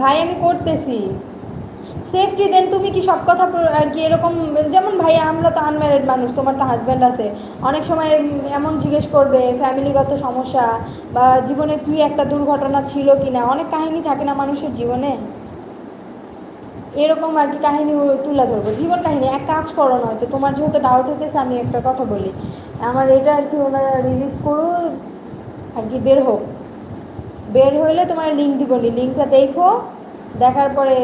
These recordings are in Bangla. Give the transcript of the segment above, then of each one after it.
ভাই, আমি করতেছি। সেফটি দেন তুমি কি সব কথা আর কি এরকম, যেমন ভাই, আমরা তো আনম্যারিড মানুষ, তোমার তো হাজব্যান্ড আছে। অনেক সময় এমন জিজ্ঞেস করবে ফ্যামিলিগত সমস্যা বা জীবনে কি একটা দুর্ঘটনা ছিল কি না অনেক কাহিনী থাকে না মানুষের জীবনে? এরকম আর কি কাহিনী তুলে ধরবো। জীবন কাহিনী, এক কাজ করো নয়তো তোমার যেহেতু ডাউট হতেছে আমি একটা কথা বলি। আমার এটা আর কি ওনারা রিলিজ করুক, আর কি বের হোক। বের হইলে তোমার লিঙ্ক দিবনি লিঙ্কটা দেখো, দেখার পরে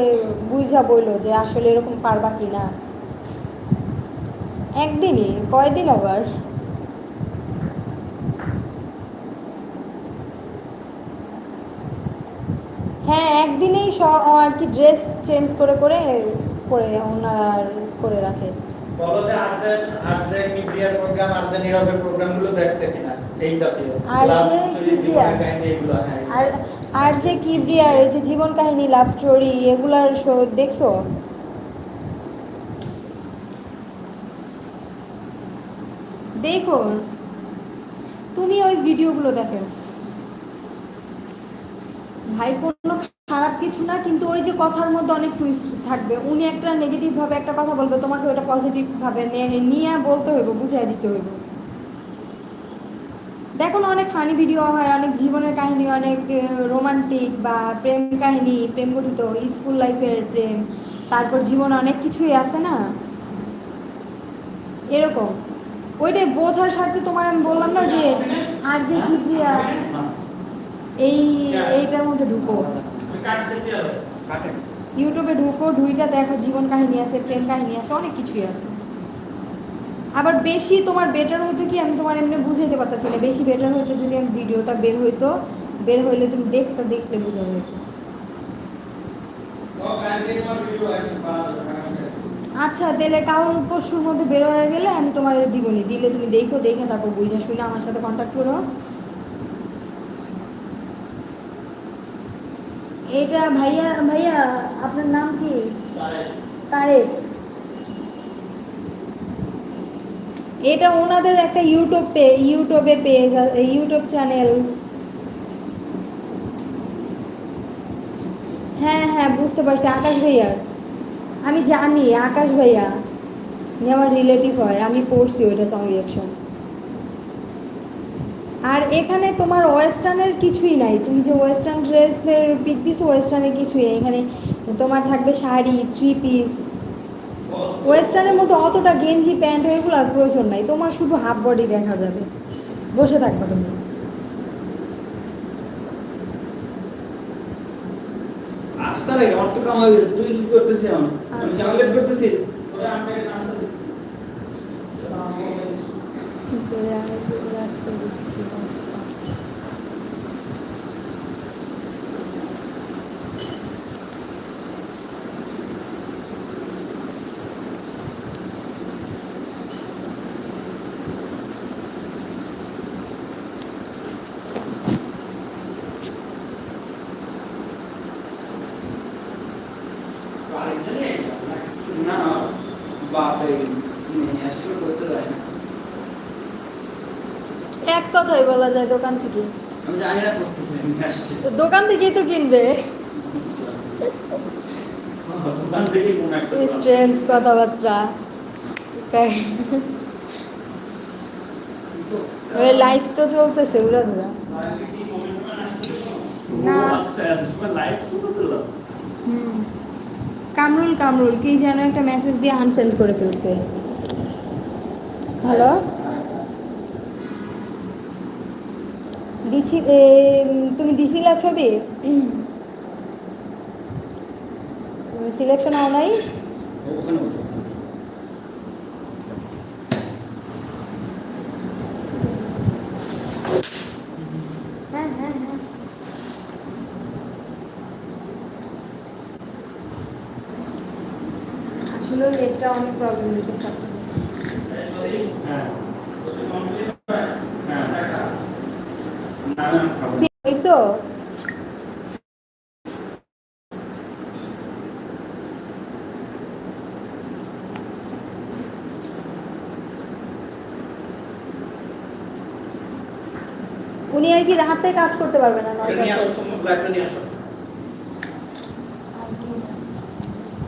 বুঝা বলল যে আসলে এরকম পারবা কি না একদিনই, কয়দিন আবার? হ্যাঁ একদিনেই সব আর কি ড্রেস চেঞ্জ করে করে করে ওনারা করে রাখে। বলো যে প্রোগ্রাম নীরবের প্রোগ্রামগুলো দেখছে কিনা এই জাতীয়। Love story Kibria? কাহিনী এগুলো হ্যাঁ আর আর যে এই যে জীবন কাহিনী লাভ স্টোরি এগুলার শো দেখছ? দেখো। তুমি ওই ভিডিওগুলো দেখো। ভাই কোনো খারাপ কিছু না, কিন্তু ওই যে কথার মধ্যে অনেক টুইস্ট থাকবে। উনি একটা নেগেটিভ ভাবে একটা কথা বলবে, তোমাকে ওটা পজিটিভ ভাবে নিয়ে বলতে হইব, বুঝাই দিতে হইব। দেখো না, অনেক ফানি ভিডিও হয়, অনেক জীবনের কাহিনী, অনেক রোমান্টিক বা প্রেম কাহিনী, প্রেম গঠিত স্কুল লাইফের প্রেম, তারপর জীবনে অনেক কিছুই আছে না? এরকম। ওইটাই বোঝার স্বার্থে তোমার আমি বললাম না যে, আর যে এই, এইটার মধ্যে ঢুকো। ইউটিউবে ঢুকো, ঢুইটা দেখো, জীবন কাহিনী আছে, প্রেম কাহিনী আছে, অনেক কিছুই আছে। আবার বেশি তোমার বেটার হইতো কি আমি তোমার এমনি বুঝাইতে পারতেছি না। বেশি বেটার হইতো যদি আমি ভিডিওটা বের হইতো, বের হইলে তুমি দেখতে দেখলে বোঝা হইতো আচ্ছা তাহলে কাল পরশুর মধ্যে বের হয়ে গেলে আমি তোমার দিবনি। দিলে তুমি দেখো, দেখে তারপর বুঝে শুনে আমার সাথে কন্ট্যাক্ট করো। এটা ভাইয়া ভাইয়া, আপনার নাম কি? তারেক। এটা ওনাদের একটা ইউটিউব পে ইউটিউবে পেজ ইউটিউব চ্যানেল হ্যাঁ হ্যাঁ বুঝতে পারছি, আকাশ ভাইয়ার আমি জানি, আকাশ ভাইয়া। উনি আমার রিলেটিভ হয়, আমি পড়ছি ওইটা সং রিয়াকশন আর এখানে তোমার ওয়েস্টার্নের কিছুই নাই। তুমি যে ওয়েস্টার্ন ড্রেসের পিক দিছো ওয়েস্টার্নের কিছুই নেই। এখানে তোমার থাকবে শাড়ি থ্রি পিস ওয়েস্টার্নের মতো অতটা গেঞ্জি, প্যান্ট এগুলো আর প্রয়োজন নাই। তোমার শুধু হাফ বডি দেখা যাবে। বসে থাকবে তুমি। আসতে লাগে আমার তো কাম তুই কি করতেছিস আমি আচ্ছা। চাকলেট করতেছি রাস্তা দিচ্ছি রাস্তা না বাপরে নিয়ে আসছো করতে যায় না এক কথাই বলা যায় দোকান থেকে। আমি জানি না করতে নিয়ে আসছি। তো দোকান থেকেই তো কিনবে। স্ট্রেঞ্জ কথাবার্তা। লাইফ তো চলতেছে উড়া ধরা না। কামরুল কামরুল কি যেন একটা মেসেজ দিয়ে আনসেন্ড করে ফেলছে। হ্যালো দিছি তুমি দিছিলা ছবি? সিলেকশন হও নাই? হ্যাঁ হ্যাঁ হ্যাঁ। আসলে অনেক প্রবলেম হ্যাঁ। হইছো উনি আর কি রাতে কাজ করতে পারবে না এটা